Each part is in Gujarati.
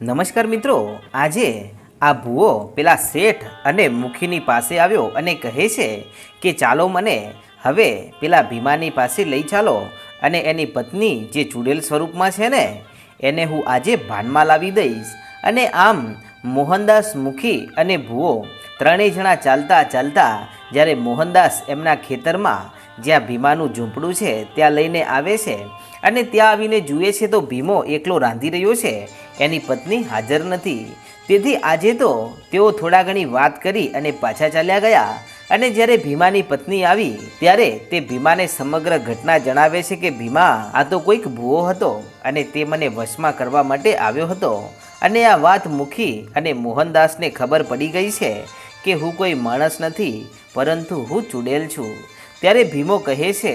નમસ્કાર મિત્રો, આજે આ ભૂવો પેલા શેઠ અને મુખીની પાસે આવ્યો અને કહે છે કે ચાલો મને હવે પેલા ભીમાની પાસે લઈ ચાલો અને એની પત્ની જે ચૂડેલ સ્વરૂપમાં છે ને, એને હું આજે ભાનમાં લાવી દઈશ. અને આમ મોહનદાસ મુખી અને ભૂવો ત્રણેય જણા ચાલતા ચાલતા જ્યારે મોહનદાસ એમના ખેતરમાં જ્યાં ભીમાનું ઝૂંપડું છે ત્યાં લઈને આવે છે અને ત્યાં આવીને જુએ છે તો ભીમો એકલો રાંધી રહ્યો છે. એની પત્ની હાજર નથી. તેથી આજે તો તેઓ થોડા ઘણી વાત કરી અને પાછા ચાલ્યા ગયા. અને જ્યારે ભીમાની પત્ની આવી, ત્યારે તે ભીમાને સમગ્ર ઘટના જણાવે છે કે ભીમા આ તો કોઈક ભૂવો હતો અને તે મને વશમાં કરવા માટે આવ્યો હતો. અને આ વાત મુખી અને મોહનદાસને ખબર પડી ગઈ છે કે હું કોઈ માણસ નથી, પરંતુ હું ચૂડેલ છું. ત્યારે ભીમો કહે છે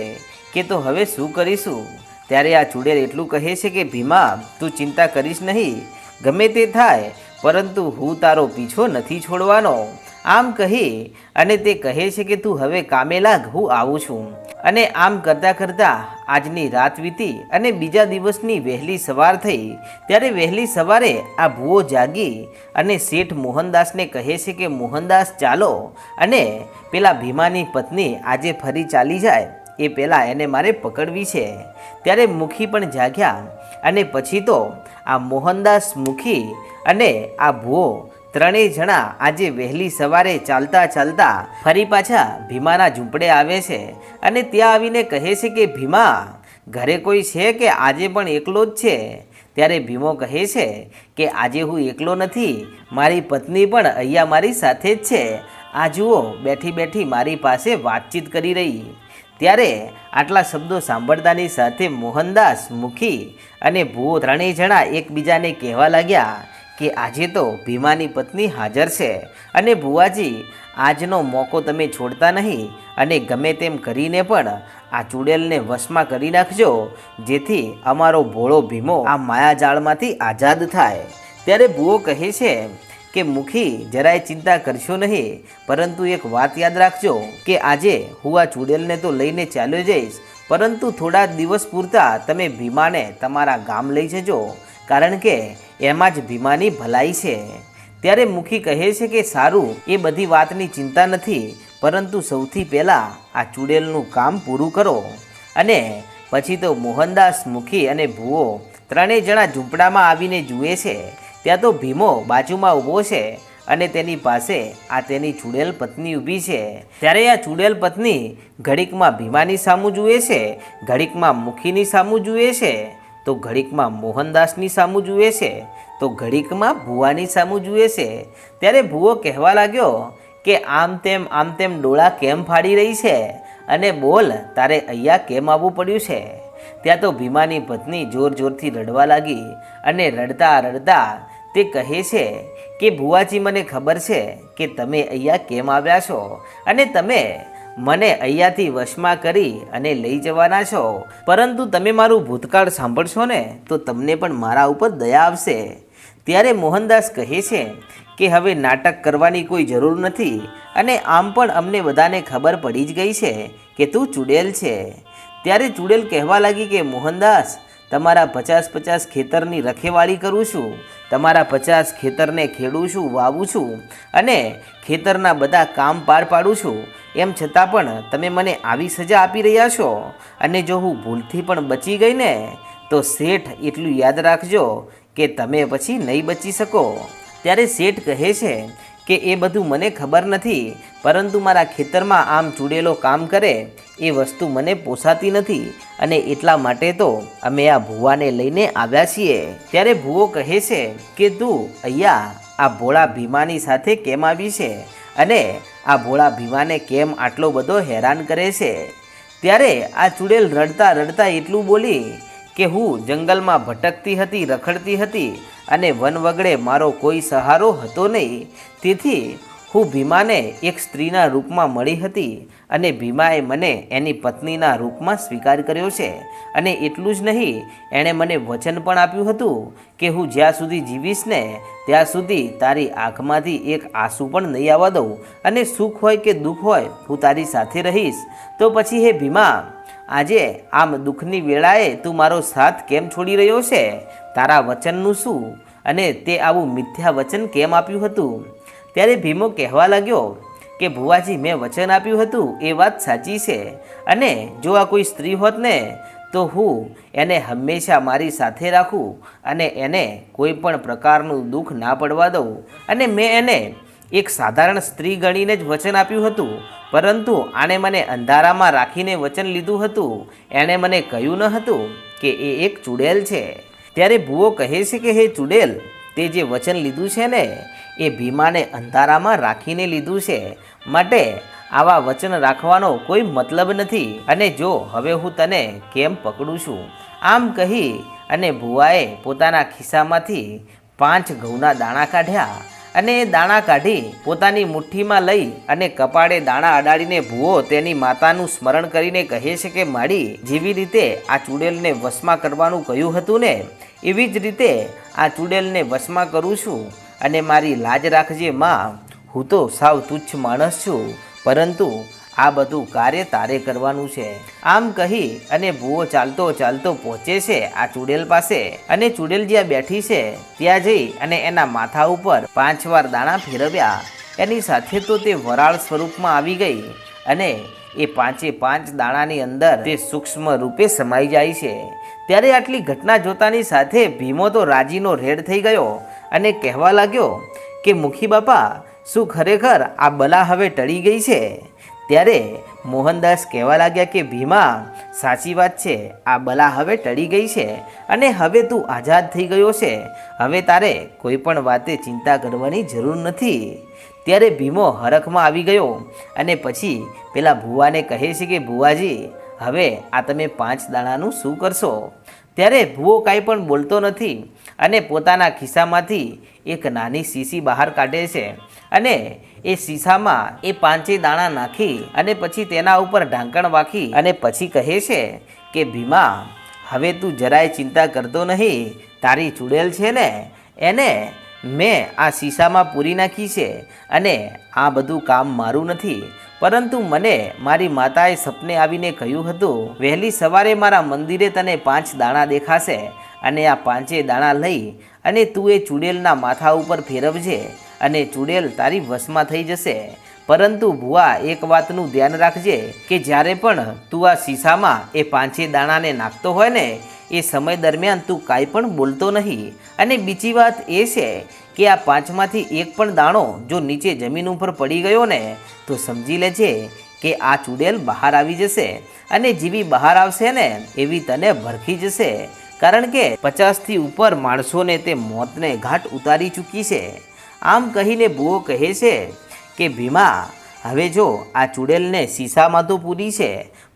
કે તો હવે શું કરીશું? ત્યારે આ ચુડેલ એટલું કહે છે કે, ભીમા, તું ચિંતા કરીશ નહીં. ગમે તે થાય, પરંતુ હું તારો પીછો નથી છોડવાનો. આમ કહી, અને તે કહે છે કે, તું હવે કામે લાગ, હું આવું છું. અને આમ કરતાં કરતાં આજની રાત વીતી અને બીજા દિવસની વહેલી સવાર થઈ. ત્યારે વહેલી સવારે આ ભૂવો જાગી અને શેઠ મોહનદાસને કહે છે કે, મોહનદાસ, ચાલો. અને પેલા ભીમાની પત્ની આજે ફરી ચાલી જાય. એ પહેલાં એને મારે પકડવી છે. ત્યારે મુખી પણ જાગ્યા અને પછી તો આ મોહનદાસ મુખી અને આ ભૂવો ત્રણેય જણા આજે વહેલી સવારે ચાલતા ચાલતા ફરી પાછા ભીમાના ઝૂંપડે આવે છે અને ત્યાં આવીને કહે છે કે, ભીમા, ઘરે કોઈ છે કે આજે પણ એકલો જ છે? ત્યારે ભીમો કહે છે કે, આજે હું એકલો નથી. મારી પત્ની પણ અહીંયા મારી સાથે જ છે. આ જુઓ, બેઠી બેઠી મારી પાસે વાતચીત કરી રહી. ત્યારે આટલા શબ્દો સાંભળતાની સાથે મોહનદાસ મુખી અને ભૂવો ત્રણેય જણા એકબીજાને કહેવા લાગ્યા કે આજે તો ભીમાની પત્ની હાજર છે અને ભુવાજી, આજનો મોકો તમે છોડતા નહીં અને ગમે તેમ કરીને પણ આ ચૂડેલને વશમાં કરી નાખજો, જેથી અમારો ભોળો ભીમો આ માયાજાળમાંથી આઝાદ થાય. ત્યારે ભૂવો કહે છે કે મુખી જરાય ચિંતા કરશો નહીં, પરંતુ એક વાત યાદ રાખજો કે આજે હું આ ચૂડેલને તો લઈને ચાલ્યો જઈશ, પરંતુ થોડા દિવસ પૂરતા તમે ભીમાને તમારા ગામ લઈ જજો, કારણ કે એમાં જ ભીમાની ભલાઈ છે. ત્યારે મુખી કહે છે કે સારું, એ બધી વાતની ચિંતા નથી, પરંતુ સૌથી પહેલાં આ ચૂડેલનું કામ પૂરું કરો. અને પછી તો મોહનદાસ મુખી અને ભૂવો ત્રણેય જણા ઝૂંપડામાં આવીને જુએ છે. ત્યાં તો ભીમો બાજુમાં ઊભો છે અને તેની પાસે આ તેની ચૂડેલ પત્ની ઊભી છે. ત્યારે આ ચૂડેલ પત્ની ઘડીકમાં ભીમાની સામું જુએ છે, ઘડીકમાં મુખીની સામું જુએ છે, તો ઘડીકમાં મોહનદાસની સામું જુએ છે, તો ઘડીકમાં ભુવાની સામું જુએ છે. ત્યારે ભૂવો કહેવા લાગ્યો કે આમ તેમ આમ તેમ ડોળા કેમ ફાડી રહી છે અને બોલ, તારે અહીંયા કેમ આવવું પડ્યું છે? ત્યાં તો ભીમાની પત્ની જોર જોરથી રડવા લાગી અને રડતા રડતા તે કહે છે કે, ભુવાજી, મને ખબર છે કે તમે અહીંયા કેમ આવ્યા છો અને તમે મને અહીંયાથી વશમાં કરી અને લઈ જવાના છો. પરંતુ તમે મારું ભૂતકાળ સાંભળશો ને, તો તમને પણ મારા ઉપર દયા આવશે. ત્યારે મોહનદાસ કહે છે કે, હવે નાટક કરવાની કોઈ જરૂર નથી અને આમ પણ અમને બધાને ખબર પડી જ ગઈ છે કે તું ચૂડેલ છે. ત્યારે ચૂડેલ કહેવા લાગી કે, મોહનદાસ તમારા પચાસ પચાસ ખેતરની રખેવાળી કરું છું, તમારા પચાસ ખેતરને ખેડું છું, વાવું છું અને ખેતરના બધા કામ પાર પાડું છું. એમ છતાં પણ તમે મને આવી સજા આપી રહ્યા છો અને જો હું ભૂલથી પણ બચી ગઈ ને, તો શેઠ એટલું યાદ રાખજો કે તમે પછી નહીં બચી શકો. ત્યારે શેઠ કહે છે કે એ બધું મને ખબર નથી, પરંતુ મારા ખેતરમાં આમ ચૂડેલો કામ કરે, એ વસ્તુ મને પોસાતી નથી, અને એટલા માટે તો અમે આ ભૂવાને લઈને આવ્યા છીએ. ત્યારે ભૂવો કહે છે કે, તું અહીંયા આ ભોળા ભીમાની સાથે કેમ આવી છે? અને આ ભોળા ભીમાને કેમ આટલો બધો હેરાન કરે છે? ત્યારે આ ચૂડેલ રડતા રડતા એટલું બોલી કે હું જંગલમાં ભટકતી હતી, રખડતી હતી અને વન વગડે મારો કોઈ સહારો હતો નહીં. તેથી હું ભીમાને એક સ્ત્રીના રૂપમાં મળી હતી અને ભીમાએ મને એની પત્નીના રૂપમાં સ્વીકાર કર્યો છે. અને એટલું જ નહીં, એણે મને વચન પણ આપ્યું હતું કે હું જ્યાં સુધી જીવીશ ને, ત્યાં સુધી તારી આંખમાંથી એક આંસુ પણ નહીં આવવા દઉં. અને સુખ હોય કે દુઃખ હોય, હું તારી સાથે રહીશ. તો પછી હે ભીમા આજે આમ દુઃખની વેળાએ તું મારો સાથ કેમ છોડી રહ્યો છે? તારા વચનનું શું? અને તે આવું મિથ્યા વચન કેમ આપ્યું હતું? ત્યારે ભીમો કહેવા લાગ્યો કે, ભુવાજી, મેં વચન આપ્યું હતું, એ વાત સાચી છે. અને જો આ કોઈ સ્ત્રી હોત ને, તો હું એને હંમેશા મારી સાથે રાખું અને એને કોઈ પણ પ્રકારનું દુઃખ ના પડવા દઉં. અને મેં એને એક સાધારણ સ્ત્રી ગણીને જ વચન આપ્યું હતું, પરંતુ આણે મને અંધારામાં રાખીને વચન લીધું હતું. એણે મને કહ્યું ન હતું કે એ એક ચૂડેલ છે. ત્યારે ભૂવો કહે છે કે, હે ચૂડેલ, તે જે વચન લીધું છે ને, એ ભીમાને અંધારામાં રાખીને લીધું છે. માટે આવા વચન રાખવાનો કોઈ મતલબ નથી. અને જો હવે હું તને કેમ પકડું છું? આમ કહી અને ભુવાએ પોતાના ખિસ્સામાંથી પાંચ ઘઉંના દાણા કાઢ્યા. અને એ દાણા કાઢી પોતાની મુઠ્ઠીમાં લઈ અને કપાળે દાણા અડાડીને ભૂવો તેની માતાનું સ્મરણ કરીને કહે છે કે, માડી, જેવી રીતે આ ચૂડેલને વશમાં કરવાનું કહ્યું હતું ને, એવી જ રીતે આ ચૂડેલને વશમાં કરું છું અને મારી લાજ રાખજે, માં. હું તો સાવ તુચ્છ માણસ છું. પરંતુ આ બધું કાર્ય તારે કરવાનું છે. આમ કહી અને ભૂવો ચાલતો ચાલતો પહોંચે છે આ ચૂડેલ પાસે. અને ચૂડેલ જ્યાં બેઠી છે, ત્યાં જઈ અને એના માથા ઉપર પાંચ વાર દાણા ફેરવ્યા. એની સાથે તો તે વરાળ સ્વરૂપમાં આવી ગઈ અને એ પાંચે પાંચ દાણાની અંદર તે સૂક્ષ્મ રૂપે સમાઈ જાય છે. ત્યારે આટલી ઘટના જોતાની સાથે ભીમો તો રાજીનો રેડ થઈ ગયો અને કહેવા લાગ્યો કે, મુખી બાપા, શું ખરેખર આ બલા હવે ટળી ગઈ છે? ત્યારે મોહનદાસ કહેવા લાગ્યા કે, ભીમા, સાચી વાત છે, આ બલા હવે ટળી ગઈ છે અને હવે તું આઝાદ થઈ ગયો છે. હવે તારે કોઈ પણ વાતે ચિંતા કરવાની જરૂર નથી. ત્યારે ભીમો હરખમાં આવી ગયો અને પછી પેલા ભુવાને કહે છે કે, ભુવાજી, હવે આ તમે પાંચ દાણાનું શું કરશો? ત્યારે ભૂવો કાંઈ પણ બોલતો નથી અને પોતાના ખિસ્સામાંથી એક નાની શીશી બહાર કાઢે છે અને એ શીશામાં એ પાંચે દાણા નાખી અને પછી તેના ઉપર ઢાંકણ વાખી અને પછી કહે છે કે, ભીમા, હવે તું જરાય ચિંતા કરતો નહીં. તારી ચૂડેલ છે ને, એને મેં આ શીશામાં પૂરી નાખી છે અને આ બધું કામ મારું નથી. પરંતુ મને મારી માતાએ સપને આવીને કહ્યું હતું, વહેલી સવારે મારા મંદિરે તને પાંચ દાણા દેખાશે અને આ પાંચે દાણા લઈ અને તું એ ચૂડેલના માથા ઉપર ફેરવજે. અને ચુડેલ તારી વશમાં થઈ જશે. પરંતુ ભુવા એક વાતનું ધ્યાન રાખજે કે જ્યારે પણ તું આ શીશામાં એ પાંચે દાણાને નાખતો હોય ને, એ સમય દરમિયાન તું કાંઈ પણ બોલતો નહીં. અને બીજી વાત એ છે કે આ પાંચમાંથી એક પણ દાણો જો નીચે જમીન ઉપર પડી ગયો ને, તો સમજી લેજે કે આ ચુડેલ બહાર આવી જશે. અને જેવી બહાર આવશે ને, એવી તને ભરખી જશે. કારણ કે પચાસથી ઉપર માણસોને તે મોતને ઘાટ ઉતારી ચૂકી છે. આમ કહીને બુઓ કહે છે કે, ભીમા, હવે જો આ ચૂડેલને શીશામાં તો પૂરી છે,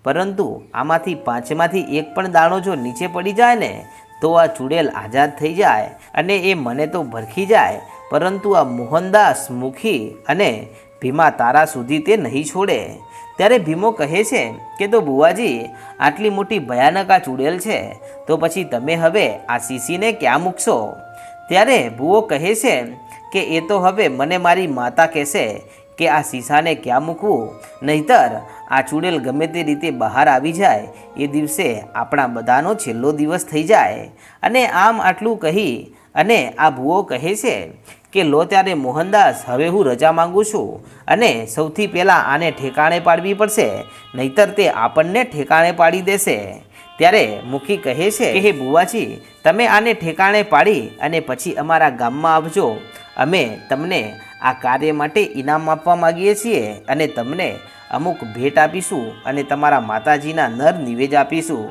પરંતુ આમાંથી પાંચમાંથી એક પણ દાણો જો નીચે પડી જાય ને, તો આ ચૂડેલ આઝાદ થઈ જાય અને એ મને તો ભરખી જાય, પરંતુ આ મોહનદાસ મુખી અને ભીમા તારા સુધી તે નહીં છોડે. ત્યારે ભીમો કહે છે કે, તો બુવાજી, આટલી મોટી ભયાનક આ ચૂડેલ છે, તો પછી તમે હવે આ શીશીને ક્યાં મૂકશો? ત્યારે ભુવો કહે છે કે એ તો હવે મને મારી માતા કહેશે કે આ શીશાને ક્યાં મૂકવું? નહીતર આ ચૂડેલ ગમે તે રીતે બહાર આવી જાય, એ દિવસે આપણા બધાનો છેલ્લો દિવસ થઈ જાય. અને આમ આટલું કહી અને આ ભૂવો કહે છે કે, લો ત્યારે મોહનદાસ, હવે હું રજા માંગુ છું અને સૌથી પહેલાં આને ઠેકાણે પાડવી પડશે, નહીતર તે આપણને ઠેકાણે પાડી દેશે. ત્યારે મુખી કહે છે કે, હે બુવાજી તમે આને ઠેકાણે પાડી અને પછી અમારા ગામમાં આવજો. અમે તમને આ કાર્ય માટે ઇનામ આપવા માગીએ છીએ અને તમને અમુક ભેટ આપીશું અને તમારા માતાજીના નર નિવેદ આપીશું.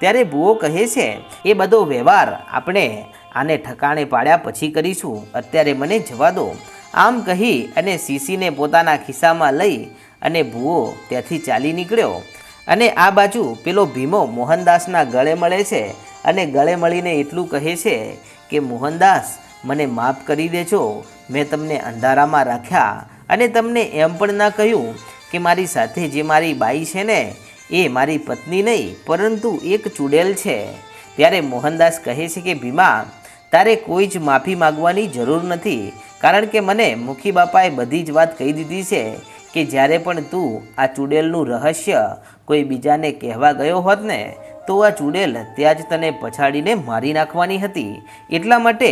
ત્યારે ભૂવો કહે છે, એ બધો વ્યવહાર આપણે આને ઠકાણે પાડ્યા પછી કરીશું. અત્યારે મને જવા દો. આમ કહી અને સીસીને પોતાના ખિસ્સામાં લઈ અને ભૂવો ત્યાંથી ચાલી નીકળ્યો. અને આ બાજુ પેલો ભીમો મોહનદાસના ગળે મળે છે અને ગળે મળીને એટલું કહે છે કે, મોહનદાસ મને માફ કરી દેજો. મેં તમને અંધારામાં રાખ્યા અને તમને એમ પણ ના કહ્યું કે મારી સાથે જે મારી બાઈ છે ને, એ મારી પત્ની નહીં, પરંતુ એક ચૂડેલ છે. ત્યારે મોહનદાસ કહે છે કે, ભીમા, તારે કોઈ જ માફી માગવાની જરૂર નથી, કારણ કે મને મુખી બાપાએ બધી જ વાત કહી દીધી છે કે જ્યારે પણ તું આ ચૂડેલનું રહસ્ય કોઈ બીજાને કહેવા ગયો હોત ને, તો આ ચૂડેલ ત્યાં જ તને પછાડીને મારી નાખવાની હતી. એટલા માટે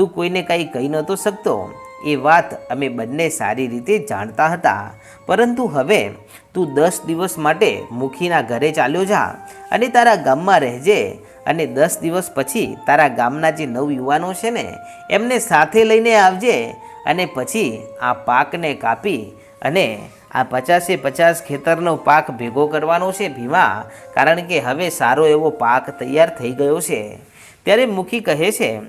તું કોઈને કાંઈ કહી નહોતો શકતો. એ વાત અમે બંને સારી રીતે જાણતા હતા. પરંતુ હવે તું દસ દિવસ માટે મુખીના ઘરે ચાલ્યો જા અને તારા ગામમાં રહેજે અને દસ દિવસ પછી તારા ગામના જે નવયુવાનો છે ને, એમને સાથે લઈને આવજે અને પછી આ પાકને કાપી અને આ પચાસે પચાસ ખેતરનો પાક ભેગો કરવાનો છે ભીમા, કારણ કે હવે સારો એવો પાક તૈયાર થઈ ગયો છે. ત્યારે મુખી કહે છે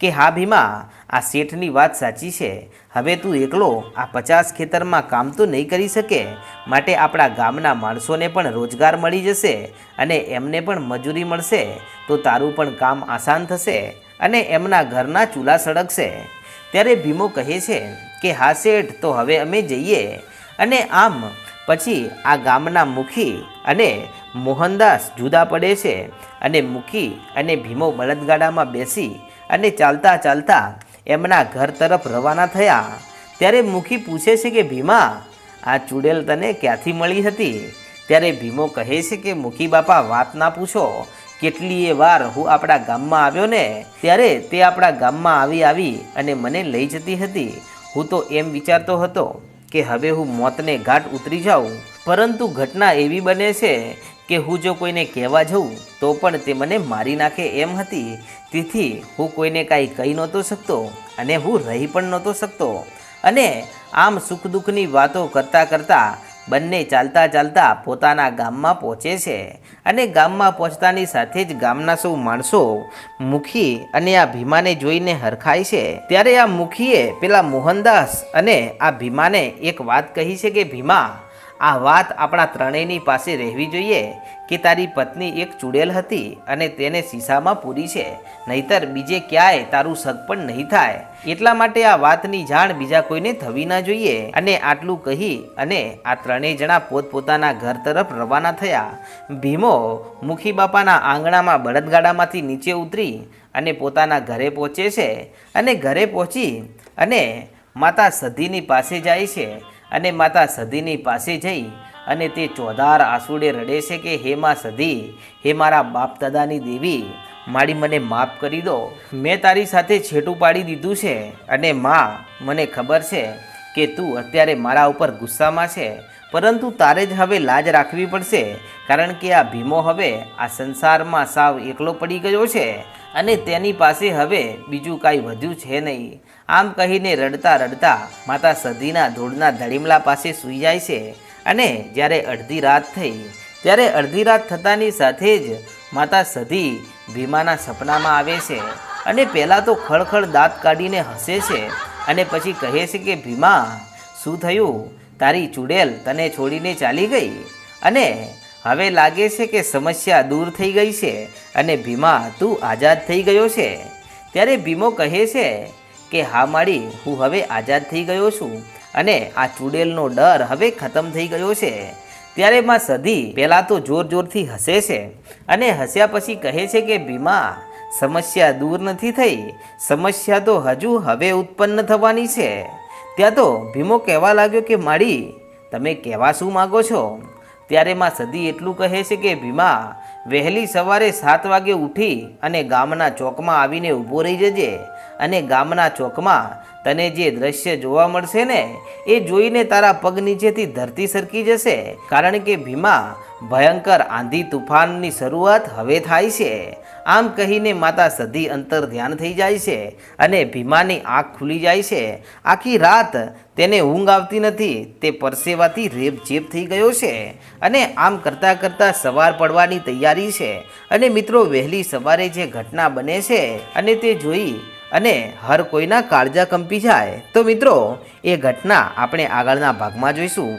કે, હા ભીમા, આ શેઠની વાત સાચી છે. હવે તું એકલો આ પચાસ ખેતરમાં કામ તો નહીં કરી શકે. માટે આપણા ગામના માણસોને પણ રોજગાર મળી જશે અને એમને પણ મજૂરી મળશે. તો તારું પણ કામ આસાન થશે અને એમના ઘરના ચૂલા સળગશે. ત્યારે ભીમો કહે છે કે, હા શેઠ, તો હવે અમે જઈએ. અને આમ પછી આ ગામના મુખી અને મોહનદાસ જુદા પડે છે અને મુખી અને ભીમો બળદગાડામાં બેસી અને ચાલતા ચાલતા એમના ઘર તરફ રવાના થયા. ત્યારે મુખી પૂછે છે કે, ભીમા, આ ચૂડેલ તને ક્યાંથી મળી હતી? ત્યારે ભીમો કહે છે કે, મુખી બાપા, વાત ના પૂછો. કેટલીય વાર હું આપણા ગામમાં આવ્યો ને, ત્યારે તે આપણા ગામમાં આવી આવી અને મને લઈ જતી હતી. હું તો એમ વિચારતો હતો. કે હવે હું મોતને ઘાટ ઉતરી જાઉં. પરંતુ ઘટના એવી બને છે કે હું જો કોઈને કહેવા જઉં, તો પણ તે મને મારી નાખે એમ હતી. તેથી હું કોઈને કાંઈ કહી નહોતો શકતો અને હું રહી પણ નહોતો શકતો. અને આમ સુખ દુઃખની વાતો કરતાં કરતાં બંને ચાલતા ચાલતા પોતાના ગામમાં પહોંચે છે અને ગામમાં પહોંચતાની સાથે જ ગામના સૌ માણસો મુખી અને આ ભીમાને જોઈને હરખાય છે. ત્યારે આ મુખીએ પેલા મોહનદાસ અને આ ભીમાને એક વાત કહી છે કે, ભીમા આ વાત આપણા ત્રણેયની પાસે રહેવી જોઈએ કે તારી પત્ની એક ચૂડેલ હતી અને તેને શીશામાં પૂરી છે. નહીતર બીજે ક્યાંય તારું સગ પણ નહીં થાય. એટલા માટે આ વાતની જાણ બીજા કોઈને થવી ના જોઈએ. અને આટલું કહી અને આ ત્રણેય જણા પોતપોતાના ઘર તરફ રવાના થયા. ભીમો મુખી બાપાના આંગણામાં બળદગાડામાંથી નીચે ઉતરી અને પોતાના ઘરે પહોંચે છે. અને ઘરે પહોંચી અને માતા સધીની પાસે જાય છે. અને માતા સધીની પાસે જઈ અને તે ચોધાર આંસુડે રડે છે કે, હે માં સધી, હે મારા બાપ દાદાની દેવી, મારી મને માફ કરી દો. મેં તારી સાથે છેટું પાડી દીધું છે અને માં, મને ખબર છે કે તું અત્યારે મારા ઉપર ગુસ્સામાં છે. પરંતુ તારે જ હવે લાજ રાખવી પડશે, કારણ કે આ ભીમો હવે આ સંસારમાં સાવ એકલો પડી ગયો છે. અને તેની પાસે હવે બીજું કાંઈ વધ્યું છે નહીં. આમ કહીને રડતા રડતા માતા સધીના ધૂળના ધડીમલા પાસે સૂઈ જાય છે અને જ્યારે અડધી રાત થઈ, ત્યારે અડધી રાત થતાની સાથે જ માતા સધી ભીમાના સપનામાં આવે છે અને પહેલાં તો ખળખળ દાંત કાઢીને હસે છે અને પછી કહે છે કે, ભીમા, શું થયું? તારી ચૂડેલ તને છોડીને ચાલી ગઈ? અને હવે લાગે છે કે સમસ્યા દૂર થઈ ગઈ છે અને ભીમા તું આઝાદ થઈ ગયો છે. ત્યારે ભીમો કહે છે કે, હા માળી હું હવે આઝાદ થઈ ગયો છું અને આ ચૂડેલનો ડર હવે ખતમ થઈ ગયો છે. ત્યારે માં સધી પહેલાં તો જોર જોરથી હસે છે અને હસ્યા પછી કહે છે કે, ભીમા, સમસ્યા દૂર નથી થઈ. સમસ્યા તો હજુ હવે ઉત્પન્ન થવાની છે. ત્યાં તો ભીમો કહેવા લાગ્યો કે માળી તમે કહેવા શું માગો છો? ત્યારે માં સદી એટલું કહે છે કે, ભીમા, વહેલી સવારે સાત વાગે ઉઠી અને ગામના ચોકમાં આવીને ઊભો રહી જજે અને ગામના ચોકમાં તને જે દ્રશ્ય જોવા મળશે ને, એ જોઈને તારા પગ નીચેથી ધરતી સરકી જશે. કારણ કે ભીમા, ભયંકર આંધી તુફાનની શરૂઆત હવે થાય છે. આમ કહીને માતા સધી અંતર ધ્યાન થઈ જાય છે અને ભીમાની આંખ ખુલી જાય છે. આખી રાત તેને ઊંઘ આવતી નથી. તે પરસેવાથી રેપઝેપ થઈ ગયો છે અને આમ કરતાં કરતાં સવાર પડવાની તૈયારી છે અને મિત્રો વહેલી સવારે જે ઘટના બને છે અને તે જોઈ અને હર કોઈના કાળજા કંપી જાય. તો મિત્રો, એ ઘટના આપણે આગળના ભાગમાં જોઈશું.